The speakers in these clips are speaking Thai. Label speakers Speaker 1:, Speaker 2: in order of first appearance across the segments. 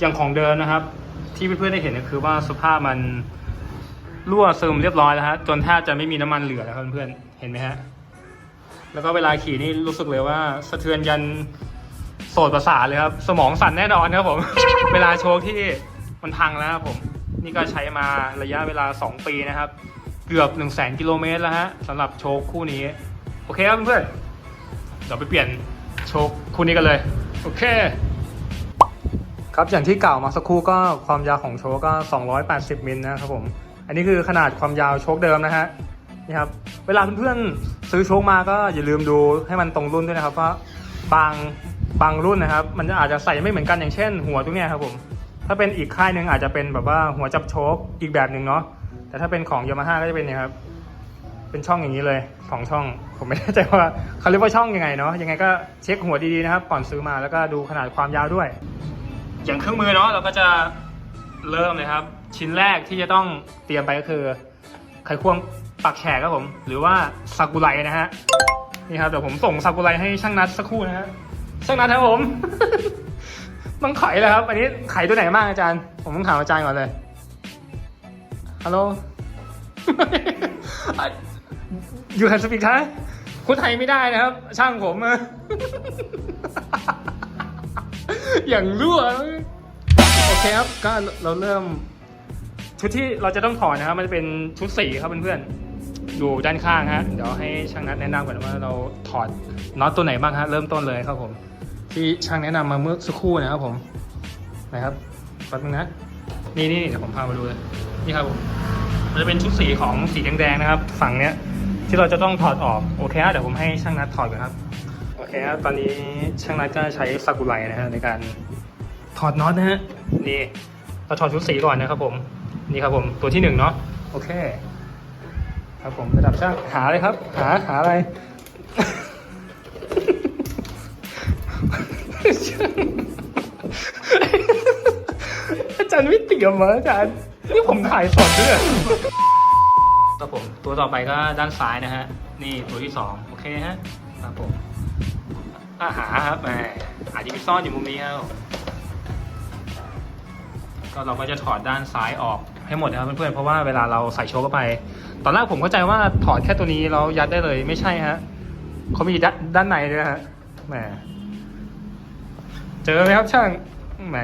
Speaker 1: อย่างของเดิมนะครับ ที่เพื่อนๆได้เห็นก็คือว่าสภาพมันรั่วซึมเรียบร้อยแล้วฮะจนแทบจะไม่มีน้ำมันเหลือแล้วครับเพื่อนๆเห็นไหมฮะแล้วก็เวลาขี่นี่รู้สึกเลยว่าสะเทือนยันโสดประสาทเลยครับ สมองสั่นแน่นอนครับผม เวลาโชว์ที่มันพังแล้วครับผม นี่ก็ใช้มาระยะเวลา 2 ปีนะครับ เกือบ 1 0 0 0 0 0กิโลเมตรแล้วฮะสำหรับโชว์คู่นี้ โอเคครับเพื่อนๆเดี๋ยวไปเปลี่ยนโชว์คู่นี้กันเลย โอเค ครับอย่างที่กล่าวมาสักครู่ก็ความยาวของโชว์ก็ 280 มิลนะครับผม อันนี้คือขนาดความยาวโชคเดิมนะฮะนี่ครับเวลาเพื่อนๆซื้อโชคมาก็อย่าลืมดูให้มันตรงรุ่นด้วยนะครับเพราะบางบางรุ่นนะครับ มันจะอาจจะใส่ไม่เหมือนกันอย่างเช่น หัวตรงเนี้ยครับผมถ้าเป็นอีกค่ายหนึ่งอาจจะเป็นแบบว่าหัวจับโชคอีกแบบหนึ่งเนาะแต่ถ้าเป็นของยามาฮ่าก็จะเป็นเนี่ยครับเป็นช่องอย่างนี้เลยสองช่อง ผมไม่แน่ใจว่าเขาเรียกว่าช่องยังไงเนาะยังไงก็เช็คหัวดีๆนะครับก่อนซื้อมาแล้วก็ดูขนาดความยาวด้วย อย่างเครื่องมือเนาะเราก็จะเริ่มเลยครับ ชิ้นแรกที่จะต้องเตรียมไปก็คือ ไขควงปักแฉกครับผม หรือว่าซากุไรนะฮะนี่ครับเดี๋ยวผมส่งซากุไรให้ช่างนัดสักครู่นะฮะช่างนัดครับผม ต้องไขแล้วครับ อันนี้ไขตัวไหนบ้างอาจารย์ ผมต้องถามอาจารย์ก่อนเลยฮัลโหลอยู่แคนสปีกไทยพูดไทยไม่ได้นะครับ ช่างผมอะ อย่างรั่วโอเคครับก็เราเริ่ม ชุดที่เราจะต้องถอดนะครับ มันจะเป็นชุดสีครับเพื่อนๆอยู่ด้านข้างฮะเดี๋ยวให้ช่างนัดแนะนำก่อนว่าเราถอดน็อตตัวไหนบ้างฮะเริ่มต้นเลยครับผม ที่ช่างแนะนำมาเมื่อสักครู่นะครับผมนะครับแป๊บนึงนะนี่นี่เดี๋ยวผมพามาดูเลยนี่ครับผมมันจะเป็นชุดสีของสีแดงๆนะครับ ฝั่งเนี้ยที่เราจะต้องถอดออกโอเคฮะเดี๋ยวผมให้ช่างนัดถอดก่อนครับ เคครับตอนนี้ช่างนัดก็ใช้ซากุไรนะฮะในการถอดน็อตนะฮะนี่เราถอดชุดสีก่อนนะครับผมนี่ครับผมตัวที่หนึ่งเนาะโอเค ครับผมระดับช่างหาเลยครับ หาหาอะไรอาจารย์ไม่เตรียมมาอาจารย์นี่ผมถ่ายสดด้วยครับผมตัวต่อไปก็ด้านซ้ายนะฮะ นี่ตัวที่สองโอเคฮะครับผม อาหาครับแหมอาจจะมีซ่อนอยู่มุมนี้ครับก็เราก็จะถอดด้านซ้ายออกให้หมดนะครับเพื่อนๆ เพราะว่าเวลาเราใส่โชว์เข้าไป ตอนแรกผมเข้าใจว่าถอดแค่ตัวนี้เรายัดได้เลยไม่ใช่ฮะเขามีด้านด้านในด้วยฮะแหมเจอไหมครับช่างแหม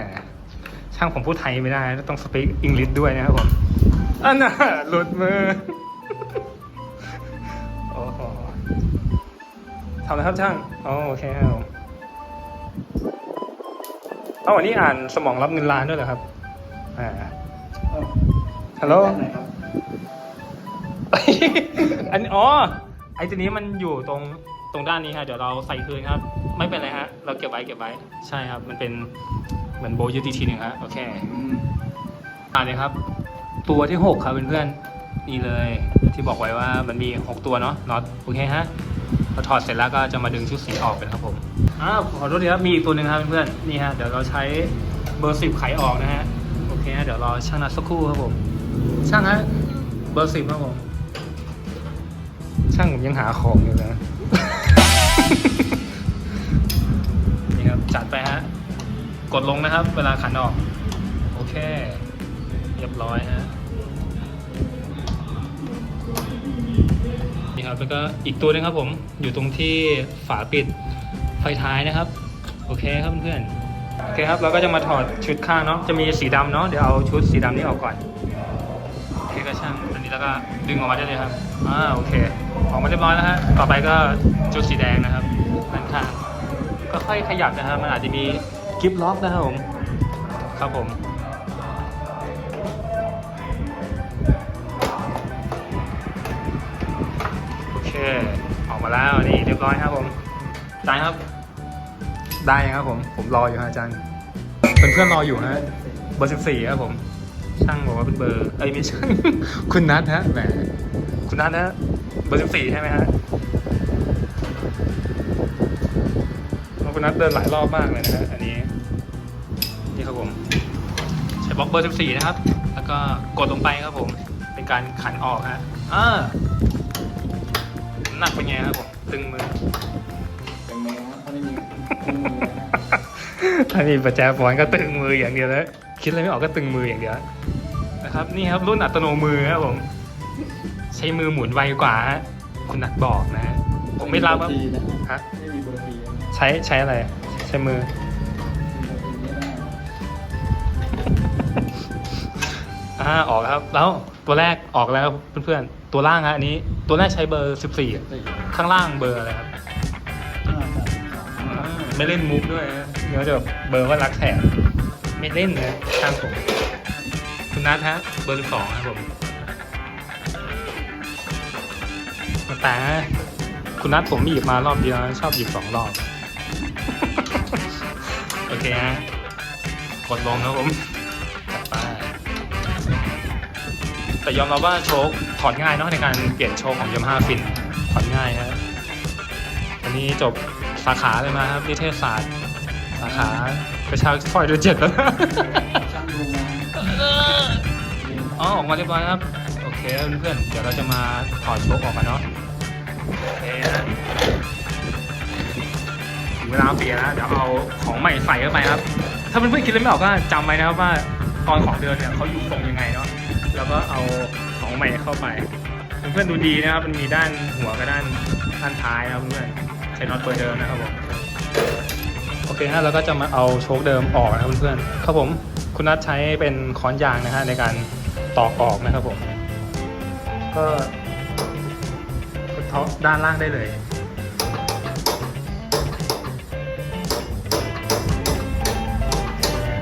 Speaker 1: ช่างผมพูดไทยไม่ได้ ต้องสปีกอังกฤษด้วยนะครับผมอันน่ะหลุดมือ ทำอะไรครับช่างอ๋อโอเคครับผมเอาวันนี้อ่านสมองรับเงินล้านด้วยเหรอครับ อ่าฮัลโหลอันอ๋อไอ้ตัวนี้มันอยู่ตรงตรงด้านนี้ฮะเดี๋ยวเราใส่คืนครับ ไม่เป็นไรฮะ เราเก็บไว้เก็บไว้ ใช่ครับ มันเป็นเหมือนโบว์ยึดอีกทีหนึ่งฮะโอเคมาเลยครับ ตัวที่หกครับเพื่อนๆนี่เลย ที่บอกไว้ว่ามันมีหกตัวเนาะน็อตโอเคฮะ พอถอดเสร็จแล้วก็จะมาดึงชุดสีออกเป็นครับผมอ้าวขอโทษทีครับมีอีกตัวหนึ่งครับเพื่อนๆนี่ฮะเดี๋ยวเราใช้เบอร์สิบไขออกนะฮะโอเคฮะเดี๋ยวรอช่างนัดสักครู่ครับผม ช่างฮะเบอร์สิบครับผม ช่างผมยังหาของอยู่นะนี่ครับจัดไปฮะกดลงนะครับ เวลาขันออก โอเค เรียบร้อยฮะ ครับ แล้วก็อีกตัวหนึงครับผมอยู่ตรงที่ฝาปิดไฟท้ายนะครับ โอเคครับเพื่อนๆโอเคครับเราก็จะมาถอดชุดข้างเนาะจะมีสีดำเนาะเดี๋ยวเอาชุดสีดำนี้ออกก่อนโอเคก็ช่างอันนี้แล้วก็ดึงออกมาได้เลยครับอ่าโอเคออกมาเรียบร้อยแล้วฮะต่อไปก็ชุดสีแดงนะครับด้านข้างก็ค่อยขยับนะครับมันอาจจะมีกิฟล็อกนะครับผมครับผม อเคออกมาแล้วนี่เรียบร้อยครับผมได้ครับ ได้ครับผม ผมรออยู่ฮะอาจารย์เพื่อนๆรออยู่ฮะเบอร์สิบสี่ครับผม ช่างบอกว่าเป็นเบอร์เอ้ยไม่ใช่คุณนัทฮะแหมคุณนัทฮะเบอร์สิบสี่ใช่ไหมฮะคุณนัทเดินหลายรอบมากเลยนะฮะอันนี้นี่ครับผมใช้บล็อกเบอร์14นะครับ แล้วก็กดลงไปครับผม เป็นการขันออกฮะอ่าน้ำ หนักเป็นไงครับผมตึงมือ
Speaker 2: เป็นไงครับเขาไม่มีเครื่องมือนะ
Speaker 1: ถ้ามีประแจบอลก็ตึงมืออย่างเดียวแล้วคิดอะไรไม่ออกก็ตึงมืออย่างเดียวนะครับนี่ครับรุ่นอัตโนมือครับผม ใช้มือหมุนไวกว่าฮะคุณนักบอกนะฮะผมไม่รับครับ
Speaker 2: ทีนะ
Speaker 1: ฮะ
Speaker 2: ไม่มีเบอร์ทีนะ
Speaker 1: ใช้ใช้อะไร ใช้มือ
Speaker 2: มีเบอร์ทีไม่ได้
Speaker 1: อ่าออกแล้วครับ แล้วตัวแรกออกแล้วเพื่อนๆตัวล่างฮะอันนี้ ตัวแรกใช้เบอร์ 14
Speaker 2: สี่
Speaker 1: ข้างล่างเบอร์อะไรครับอ่าไม่เล่นมุกด้วยนะเดี๋ยวจะแบบเบอร์ว่ารักแถมไม่เล่นนะข้างผม คุณนัทฮะเบอร์ 12ครับผมแต่คุณนัทผมหยิบมารอบเดียวชอบหยิบสองรอบ โอเคฮะกดลงครับผมจัดไปแต่ยอมรับว่าโชค อดง่ายเนาะในการเปลี่ยนโชคของย a ม a h a ฟินถอดง่ายฮะอันนี้จบสาขาเลยมาครับนิเทศศาสตร์สาขาประชาฟอยเดือนเจ็ดแล้วนะ
Speaker 2: ช่างดูงาน
Speaker 1: อ๋อออกมาเรียบร้อยครับ โอเคเพื่อนๆเดี๋ยวเราจะมาถอดโชคออกกันเนาะโอเคฮะถึงเวลาเปลี่ยนแล้วเดี๋ยวเอาของใหม่ใส่เข้าไปครับ ถ้าเพื่อนๆคิดอะไรไม่ออกก็จำไว้นะครับว่าตอนของเดินเนี่ยเขาอยู่ตรงยังไงเนาะแล้วก็เอาของ ใหม่เข้าไปเพื่อนๆดูดีนะครับมันมีด้านหัวกับด้านด้านท้ายนะครับเพื่อนๆใช้น็อตเบอร์เดิมนะครับผมโอเคฮะเราก็จะมาเอาโชคเดิมออกนะครับเพื่อนๆครับผมคุณนัทใช้เป็นค้อนยางนะฮะในการตอกออกนะครับผมก็เท้าด้านล่างได้เลย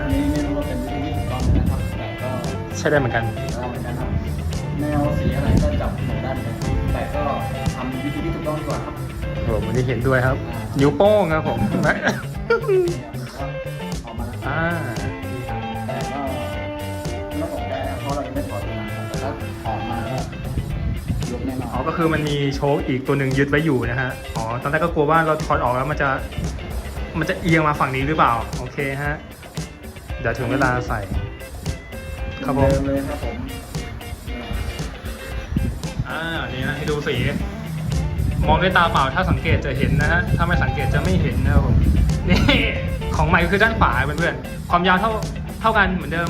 Speaker 2: อันนี้ไม่รู้ว่าเป็นวิธีที่ถูกต้องไหมนะครับแต่ก็
Speaker 1: ใช้ได้เหมือนกัน
Speaker 2: เราเหมือนกันครับแนวสีอะไรก็จับเหมือนกันเลยแต่ก็ทำวิธีที่ถูกต้องดีกว่าครับ
Speaker 1: ผมวันนี้เห็นด้วยครับ นิ้วโป้งครับผม
Speaker 2: เนี่ยมันก็ออกมาแล้ว
Speaker 1: อ่า
Speaker 2: แต่ก็ไม่ต้องตกใจนะเพราะเรายังไม่ถอดตัวนะครับแต่ถ้าถอดมาก็ยกแน่นอน
Speaker 1: อ๋อก็คือมันมีโชคอีกตัวหนึ่งยึดไว้อยู่นะฮะ อ๋อ ตอนแรกก็กลัวว่าเราถอดออกแล้วมันจะ มันจะเอียงมาฝั่งนี้หรือเปล่า โอเคฮะ เดี๋ยวถึงเวลาใส่ ครับผม
Speaker 2: เดิมเลยครับผม
Speaker 1: อ่านี่นะให้ดูสี มองด้วยตาเปล่าถ้าสังเกตจะเห็นนะฮะ ถ้าไม่สังเกตจะไม่เห็นนะครับผมนี่ของใหม่คือด้านขวาเพื่อนๆ ความยาวเท่าเท่ากันเหมือนเดิม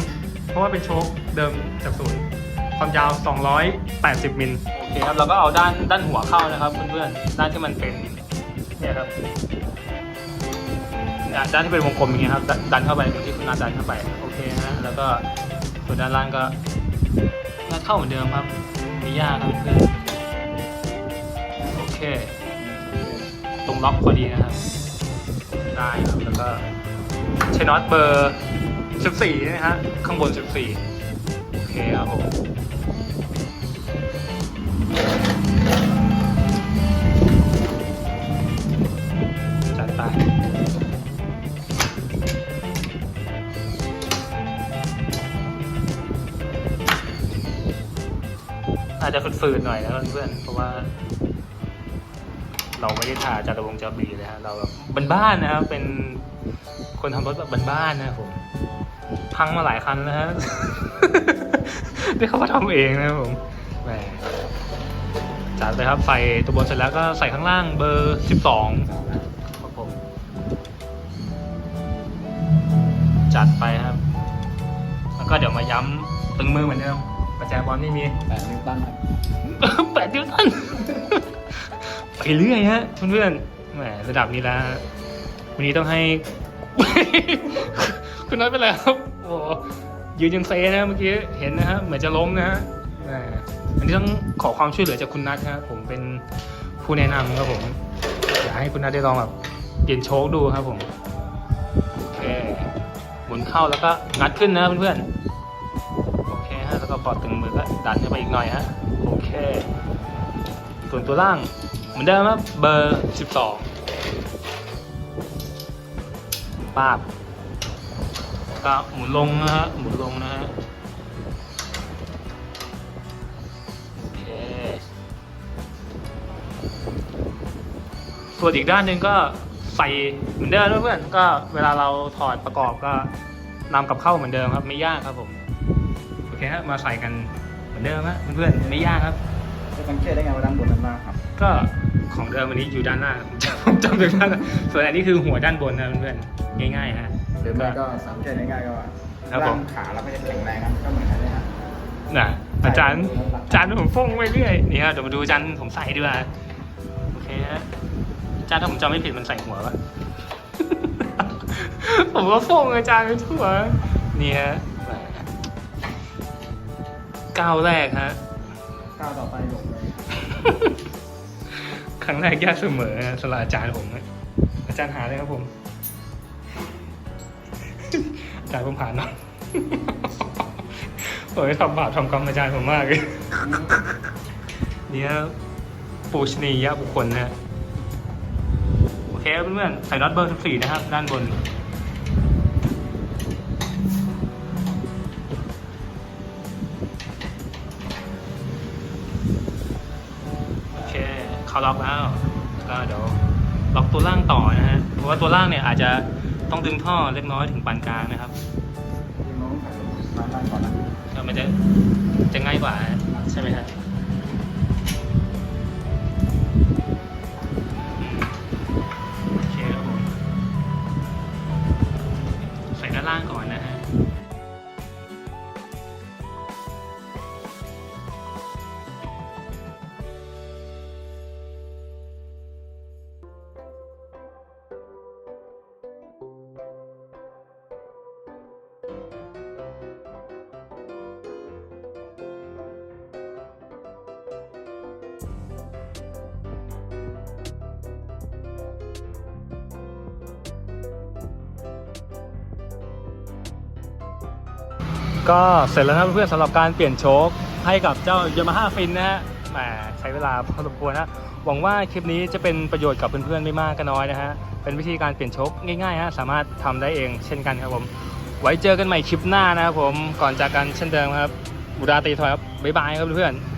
Speaker 1: เพราะว่าเป็นโชคเดิมจากศูนย์ความยาว 280 มิล โอเคครับ เราก็เอาด้านด้านหัวเข้านะครับเพื่อนๆ ด้านที่มันเป็นเนี่ยครับด้านที่เป็นวงกลมอย่างเงี้ยครับ ดันดันเข้าไปตรงที่คุณนัทดันเข้าไป โอเคฮะ แล้วก็ส่วนด้านล่างก็งัดเข้าเหมือนเดิมครับ ไม่ยากครับเพื่อนๆโอเค ตรงล็อกพอดีนะครับ ได้ครับแล้วก็ใช้น็อตเบอร์ 14 นะฮะ ข้างบน 14 โอเคครับผม อาจจะฝืดๆหน่อยนะเพื่อนๆเพราะว่า เราไม่ได้ถ่าจารวงจาบีเลยฮะเราแบบบ้านๆนะครับเป็นคนทำรถแบบบ้านๆนะผมพังมาหลายคันแล้วฮะที่เขามาทำเองนะผมแหมจัดเลยครับใส่ตัวบนเสร็จแล้วก็ใส่ข้างล่างเบอร์สิบสองครับผมจัดไปครับ แล้วก็เดี๋ยวมาย้ำตึงมือเหมือนเดิม ระแจบอลนี่มี
Speaker 2: แปดนิ้วตั้งครับ
Speaker 1: แปดนิ้วตันไปเรื่อยฮะเพื่อนๆแหมระดับนี้แล้ววันนี้ต้องให้ คุณน้อยไปแล้วครับโอ้ยืนยังเซนะเมื่อกี้เห็นนะฮะเหมือนจะล้มนะฮะอันนี้ต้องขอความช่วยเหลือจากคุณนัทครับผมเป็นผู้แนะนำครับผมอยากให้คุณนัทได้ลองแบบเปลี่ยนโชคดูครับผมโอเคหมุนเข้าแล้วก็งัดขึ้นนะเพื่อนๆ พอตึงมือก็ดันเข้าไปอีกหน่อยฮะโอเค ส่วนตัวล่างเหมือนเดิมครับเบอร์สิบสองปาบก็หมุนลงนะฮะหมุนลงนะฮะโอเคส่วนอีกด้านหนึ่งก็ใส่เหมือนเดิมเพื่อนก็เวลาเราถอดประกอบก็นำกับเข้าเหมือนเดิมครับไม่ยากครับผม อเคฮะมาใส่กันเหมือนเดิมฮะเพื่อนๆไม่ยากครับ
Speaker 2: จะสังเกตได้ไงว่าด้านบนด้านล่างครับ
Speaker 1: ก็ของเดิมวันนี้อยู่ด้านล่างผมจำผมจำเป็นมากส่วนอันนี้คือหัวด้านบนนะเพื่อนๆง่ายๆฮะ
Speaker 2: หรือไม่ก็สังเกตง่ายๆก็ว่า
Speaker 1: ครับผม
Speaker 2: ร่างขาเราก็จะแข็งแรงครับก็เหมือนกันเลยครับ
Speaker 1: น่ะอาจารย์อาจารย์ผมฟงไปเรื่อยนี่ฮะเดี๋ยวมาดูอาจารย์ผมใส่ดีกว่าโอเคฮะอาจารย์ถ้าผมจำไม่ผิดมันใส่หัวปะ ผมก็ฟงอาจารย์ไปทั่วนี่ฮะ ก้าวแรกฮะ
Speaker 2: ก้าวต่อไปลงเลย
Speaker 1: ครั้งแรกยากเสมอนะสำหรับอาจารย์ผมนะอาจารย์หาเลยครับผม อาจารย์ผมผ่านเนาะโอ้ยทำบาปทำกรรมอาจารย์ผมมากเลยเนี่ยปูชนียบุคคลนะฮะโอเคครับเพื่อนๆใส่น็อตเบอร์14นะครับ ด้านบน เขาล็อกแล้วก็เดี๋ยวล็อกตัวล่างต่อนะฮะเพราะว่าตัวล่างเนี่ยอาจจะต้องดึงท่อเล็กน้อยถึงปานกลางนะครับ
Speaker 2: ที่น้องใส่มาด้านก่อนนะ
Speaker 1: ก็มันจะจะง่ายกว่าใช่ไหมฮะโก็เสร็จแล้วนะครับเพื่อนๆสำหรับการเปลี่ยนโชคให้กับเจ้ายามาฮ่าฟินนะฮะแหมใช้เวลาพอสมควรนะหวังว่าคลิปนี้จะเป็นประโยชน์กับเพื่อนๆไม่มากก็น้อยนะฮะเป็นวิธีการเปลี่ยนโชคง่ายๆฮะสามารถทำได้เองเช่นกันครับผม ไว้เจอกันใหม่คลิปหน้านะครับผมก่อนจากกันเช่นเดิมครับบุราตีทอยครับบ๊ายบายครับเพื่อนๆ